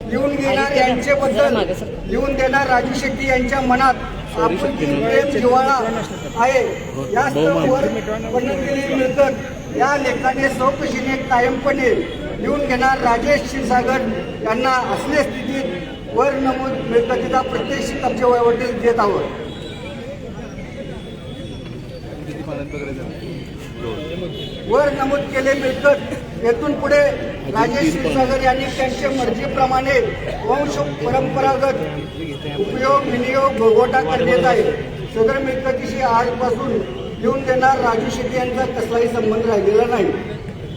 लिहून घेणार यांचे बद्दल लिहून देणार राजू शेट्टी यांच्या मनात जिव्हाळा आहे. या स्तरावर वर्णन केलेली मिळकत या लेखाने चौकशीने कायमपणे लिहून घेणार राजेश क्षीरसागर यांना असल्या स्थितीत वर नमूद मिळकतीचा प्रत्यक्ष कब्जे वहीवटील देत आहोत. वर नमूद केले मिळकत येथून पुढे राजेश क्षीरसागर यांनी त्यांच्या मर्जीप्रमाणे वंश परंपरागत उपयोग विनियोग भोगवटा करण्यात आहे. सदर मिळकतीशी आजपासून लिहून देणार राजू शेट्टी यांचा कसलाही संबंध राहिलेला नाही.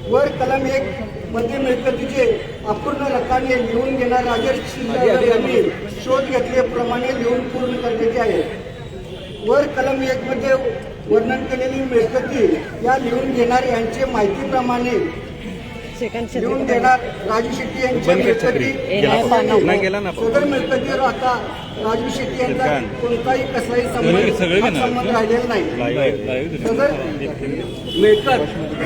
वर कलम एक मध्ये मिळकतीचे अपूर्ण रकाने लिहून घेणार राजेश क्षीरसागर यांनी शोध घेतल्याप्रमाणे लिहून पूर्ण करण्याचे आहे. वर कलम एक मध्ये वर्णन केलेली मिळकती या लिहून घेणार यांचे माहितीप्रमाणे लिहून देणार राजू शेट्टी यांच्या मिळकती नाही गेला ना सदर मिळकतीवर आता राजू शेट्टी यांचा कोणताही कसलाही संबंध संबंध राहिलेला नाही. सदर मिळकत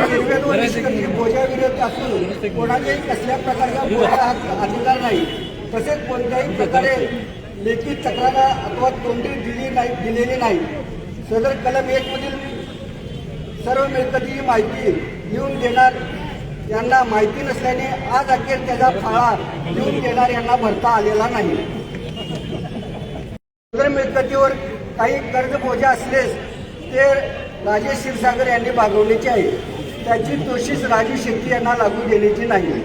निर्वेद व निष्कर्षी भोजाविरोध असून कोणाच्याही कसल्या प्रकारचा अधिकार नाही. तसेच कोणत्याही प्रकारे लेखी तक्रार अथवा तोंडी दिली नाही दिलेली नाही. सदर कलम एक मधील सर्व मिळकतीची माहिती लिहून देणार यांना माहिती नसल्याने आज अखेर त्याचा फाळा लिहून देणार यांना भरता आलेला नाही. मिळकतीवर काही कर्ज बोजा असलेस ते राजेश क्षीरसागर यांनी भागवण्याचे आहे. त्याची दोषीस राजू शेट्टी यांना लागू देण्याची नाही.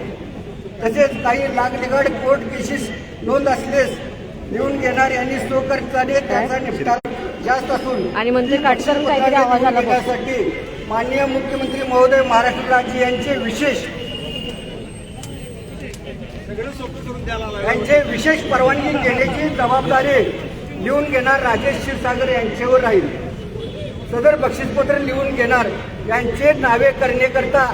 तसेच काही लागलिगड कोर्ट केसेस नोंद असलेस लिहून घेणार यांनी स्वखर्चाने त्याचा निपटारा जास्त असून आणि मंत्री काटकर आवाज आला माननीय मुख्यमंत्री महोदय महाराष्ट्र राज्य यांचे विशेष यांचे विशेष परवानगी घेण्याची जबाबदारी लिहून घेणार राजेश क्षीरसागर यांच्यावर राहील. सदर बक्षीसपत्र लिहून घेणार यांचे नावे करण्याकरता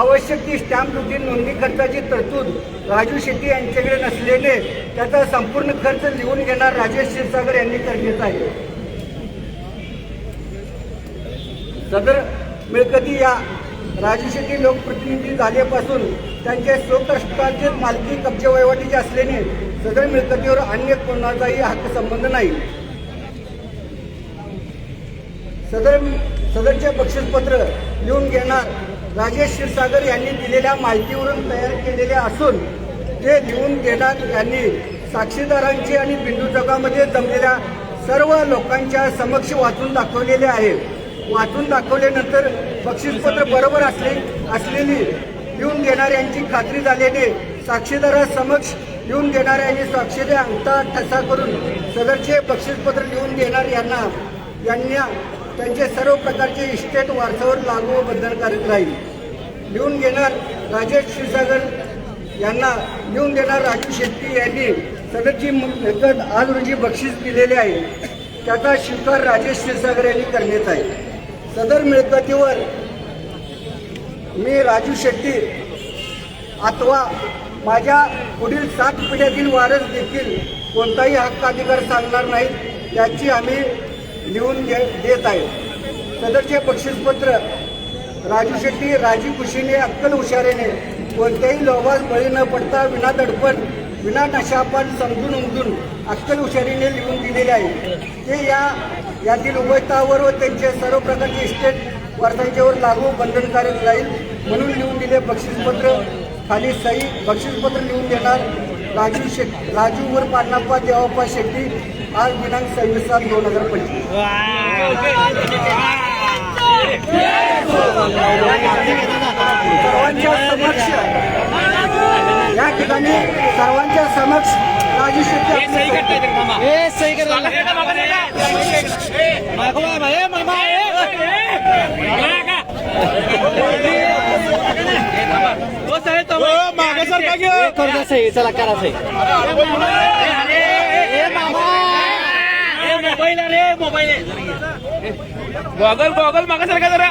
आवश्यक ती स्टॅम्प ड्युटी नोंदणी खर्चाची तरतूद राजू शेट्टी यांच्याकडे नसल्याने त्याचा संपूर्ण खर्च लिहून घेणार राजेश क्षीरसागर यांनी करण्यात आहे सदर मिळकती या राजू लोकप्रतिनिधी झाल्यापासून त्यांच्या स्वकष्टांचे मालकी कब्जे वहिवाटीचे असल्याने सदर मिळकतीवर अन्य कोणाचाही हक्क संबंध नाही. सदर सदरचे बक्षीसपत्र लिहून घेणार राजेश क्षीरसागर यांनी दिलेल्या माहितीवरून तयार केलेले असून ते लिहून घेणार यांनी साक्षीदारांची आणि बिंदू जगामध्ये जमलेल्या सर्व लोकांच्या समक्ष वाचून दाखवलेले आहे. वाचून दाखवल्यानंतर बक्षीसपत्र बरोबर असले असलेली लिहून देणाऱ्यांची खात्री झाल्याने साक्षीदारासमक्ष लिहून देणाऱ्यांनी साक्षीने अंगठा ठसा करून सदरचे बक्षीसपत्र लिहून देणार यांना यांना त्यांचे सर्व प्रकारचे इस्टेट वारसावर लागू व बंधनकारक राहील. लिहून घेणार राजेश क्षीरसागर यांना लिहून देणार राजू शेट्टी यांनी सदरची मिळकत आज रोजी बक्षीस दिलेले आहे. त्याचा स्वीकार राजेश क्षीरसागर यांनी करण्यात आहे. सदर मिळकतीवर मी राजू शेट्टी अथवा माझ्या पुढील सात पिढ्यातील वारस देखील कोणताही हक्क अधिकार सांगणार नाहीत याची आम्ही लिहून घे देत आहे. सदरचे बक्षीसपत्र राजू शेट्टी राजी खुशीने अक्कल हुशारीने कोणत्याही लोभास बळी न पडता विना दडपण विना नशापण समजून उमजून अक्कल हुशारीने लिहून दिलेले आहे. ते या यातील उभयतावर व त्यांचे सर्व प्रकारचे इस्टेट वारसांच्यावर लागू बंधनकारक राहील म्हणून लिहून दिले बक्षीसपत्र. खाली सही बक्षीसपत्र लिहून देणार राजू शेट राजू वर पांडप्पा देवाप्पा शेट्टी आज दिनांक सव्वीस सात दोन हजार पंचवीस. सर्वांच्या समक्ष ठिकाणी सर्वांच्या समक्ष राजू शेट्टी चला करा सही. गॉगल गॉगल मागासारखा जरा.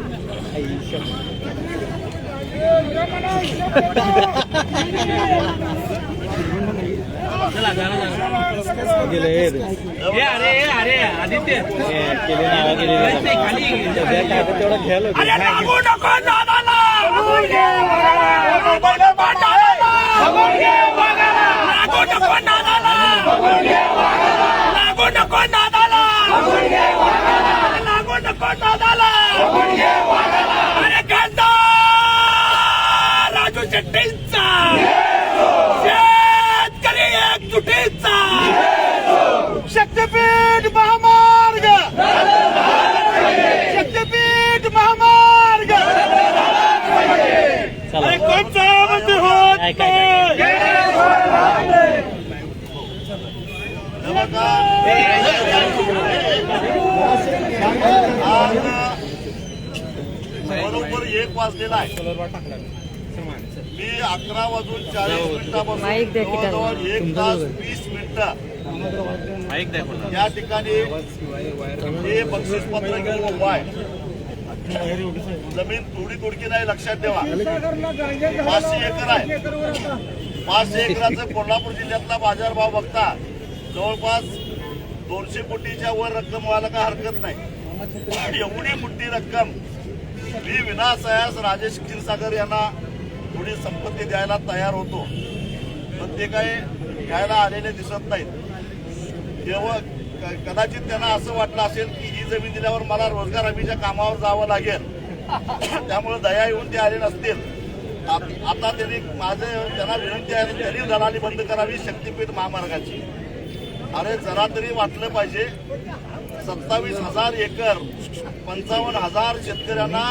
तेवढं खेळ होतं अरे लागू नको दादाला लागू नको दादाला लागू नको दादाला लागू नको दादाला लागू नको दादाला अरे कांदा राजू शेट्टींचा शेतकरी एकजुटीचा शक्तीपीठ महामार्ग शक्तीपीठ महामार्ग अरे कोणचा बंद होत काय, काय, नाही. बरोबर एक वाजलेला आहे. मी अकरा वाजून चाळीस मिनिटापासून. जवळजवळ एक तास वीस मिनिटं या ठिकाणी हे बक्षीस पत्र घेऊन उभा आहे. जमीन थोडी तुडकी नाही लक्षात ठेवा. पाचशे एकर आहे. पाचशे एकराचं कोल्हापूर जिल्ह्यातला बाजारभाव बघता जवळपास दोनशे कोटीच्या वर रक्कम व्हायला काय हरकत नाही. एवढी मोठी रक्कम मी विनासायास राजेश क्षीरसागर यांना थोडी संपत्ती द्यायला तयार होतो. पण ते काही घ्यायला आलेले दिसत नाहीत. तेव्हा क- कदाचित त्यांना असं वाटलं असेल की ही जमीन दिल्यावर मला रोजगार हमीच्या कामावर जावं लागेल. त्यामुळे दया येऊन ते आले नसतील. आता त्यांनी माझे त्यांना विनंती आहे त्यांनी दलाली बंद करावी शक्तीपीठ महामार्गाची. अरे जरा तरी वाटलं पाहिजे. सत्तावीस हजार एकर पंचावन्न हजार शेतकऱ्यांना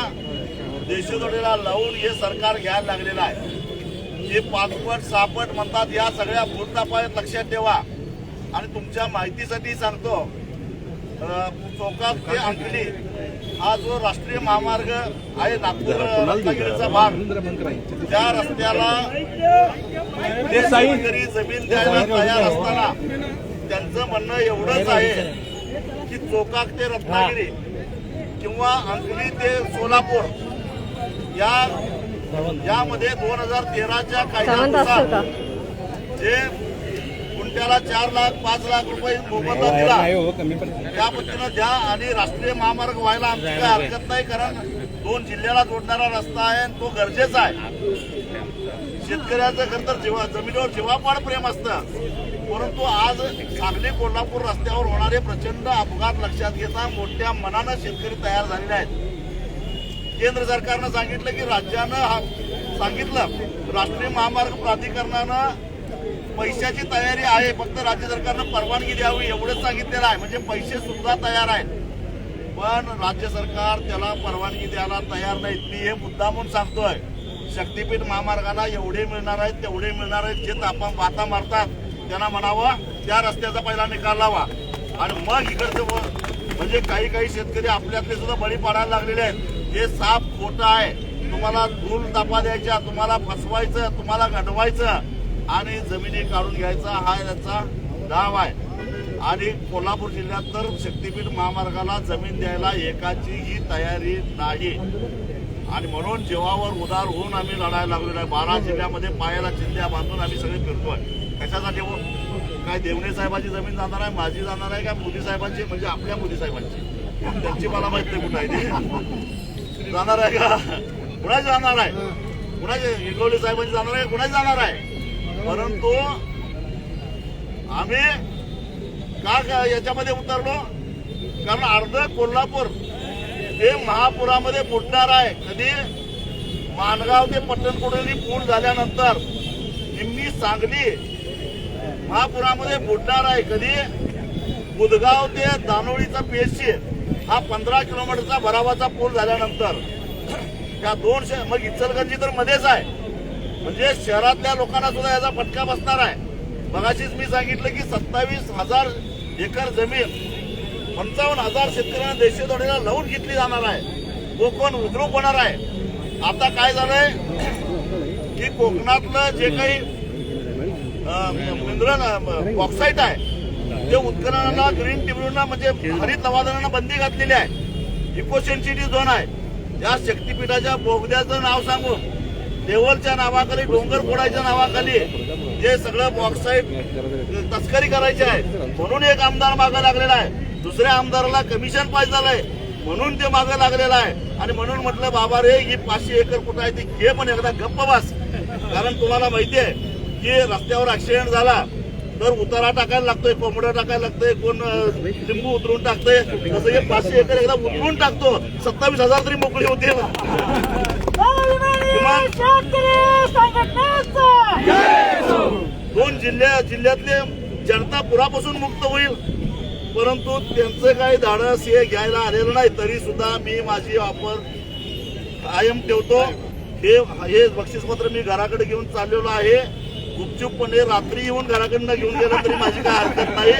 देशोदोडीला लावून हे सरकार घ्यायला लागलेलं आहे. हे पाचपट सहापट म्हणतात या सगळ्या भूलतापायत लक्षात ठेवा. आणि तुमच्या माहितीसाठी सांगतो अं, चोकाप ते अंकली हा जो राष्ट्रीय महामार्ग आहे नागपूर रत्नागिरीचा भाग त्या रस्त्याला शेतकरी जमीन द्यायला तयार असताना त्यांचं म्हणणं एवढंच आहे की चोकाक ते रत्नागिरी किंवा अंकली ते सोलापूर या यामध्ये दोन हजार तेराच्या कायद्यानुसार जे गुंट्याला चार लाख पाच लाख रुपये मोबदला दिला त्या पद्धतीनं द्या आणि राष्ट्रीय महामार्ग व्हायला आमची काय हरकत नाही कारण दोन जिल्ह्याला जोडणारा रस्ता आहे आणि तो गरजेचा आहे. शेतकऱ्याचं खर तर जीवा जमिनीवर जीवापाड प्रेम असतं. परंतु आज सांगली कोल्हापूर रस्त्यावर होणारे प्रचंड अपघात लक्षात घेता मोठ्या मनानं शेतकरी तयार झालेले आहेत. केंद्र सरकारनं सांगितलं की राज्यानं हा सांगितलं राष्ट्रीय महामार्ग प्राधिकरणानं पैशाची तयारी आहे फक्त राज्य सरकारनं परवानगी द्यावी एवढंच सांगितलेलं आहे. म्हणजे पैसे सुद्धा तयार आहेत. पण राज्य सरकार त्याला परवानगी द्यायला तयार नाहीत. मी हे मुद्दामून सांगतोय. शक्तीपीठ महामार्गाला एवढे मिळणार आहेत तेवढे मिळणार आहेत जे तापा बाता मारतात त्यांना म्हणावं त्या रस्त्याचा पहिला निकाल लावा. आणि मग इकडचं म्हणजे काही काही शेतकरी आपल्यातले सुद्धा बळी पाडायला लागलेले आहेत. हे साफ खोटं आहे. तुम्हाला धूल तापा द्यायच्या तुम्हाला फसवायचं तुम्हाला घडवायचं आणि जमिनी काढून घ्यायचा हा याचा डाव आहे. आणि कोल्हापूर जिल्ह्यात तर शक्तीपीठ महामार्गाला जमीन द्यायला एकाचीही तयारी नाही. आणि म्हणून जेवावर उदार होऊन आम्ही लढायला लागलेलो आहे. बारा जिल्ह्यामध्ये पायाला चिंध्या बांधून आम्ही सगळे फिरतोय. कशासाठी काय देवणे साहेबाची जमीन जाणार आहे माझी जाणार आहे का मोदी साहेबांची? म्हणजे आपल्या मोदी साहेबांची. त्यांची मला माहीत नाही कुठं आहे ती. जाणार आहे का? कुणाची जाणार आहे? कुणाचे? इंगवले साहेबांची जाणार आहे? कुणाची जाणार आहे? परंतु आम्ही का का याच्यामध्ये उतरलो? कारण अर्ध कोल्हापूर हे महापुरामध्ये बुडणार आहे. कधी? माणगाव ते पट्टणकोडली पूल झाल्यानंतर. निम्मी सांगली महापुरामध्ये बुडणार आहे. कधी? बुदगाव ते दानोळीचा पीएससी हा पंधरा किलोमीटरचा भरावाचा पूल झाल्यानंतर. त्या दोन मग इचलगंजी तर मध्येच आहे. म्हणजे शहरातल्या लोकांना सुद्धा याचा फटका बसणार आहे. मगाशीच मी सांगितलं की सत्तावीस हजार एकर जमीन पंचावन्न हजार शेतकऱ्यांना देशोदोडीला लावून घेतली जाणार आहे. कोकण उद्रूप होणार आहे. आता काय झालंय? की कोकणातलं जे काही मिनरल बॉक्साईट आहे ते उत्खननाला ग्रीन ट्रिब्युनल म्हणजे हरित लवादांना बंदी घातलेली आहे. इको सेन्सिटिव्ह झोन आहे. या शक्तीपीठाच्या बोगद्याचं नाव सांगून लेवलच्या नावाखाली डोंगर फोडायच्या नावाखाली जे सगळं बॉक्साईट तस्करी करायची आहे म्हणून एक आमदार मागं लागलेला आहे. दुसऱ्या आमदाराला कमिशन पाहिजे झालंय म्हणून ते मागं लागलेलं आहे. आणि म्हणून म्हटलं बाबा रे ही पाचशे एकर कुठं आहे ती? घे पण एकदा गप्प बस. कारण तुम्हाला माहिती आहे की रस्त्यावर ऍक्सिडेंट झाला तर उतारा टाकायला लागतोय कोंबड्या टाकायला लागतंय कोण लिंबू उतरून टाकतंय. तसं हे पाचशे एकर एकदा उतरून टाकतो. सत्तावीस हजार तरी मोकळी होते. दोन जिल्ह्या जिल्ह्यातले जनता पुरापासून मुक्त होईल. परंतु त्यांचं काही धाडस हे घ्यायला आलेलं नाही तरी सुद्धा मी माझी ऑफर कायम ठेवतो. हे हे बक्षीसपत्र मी घराकडे घेऊन चाललेलो आहे. गुपचूपपणे रात्री येऊन घराकडनं घेऊन गेलं तरी माझी काय हरकत नाही.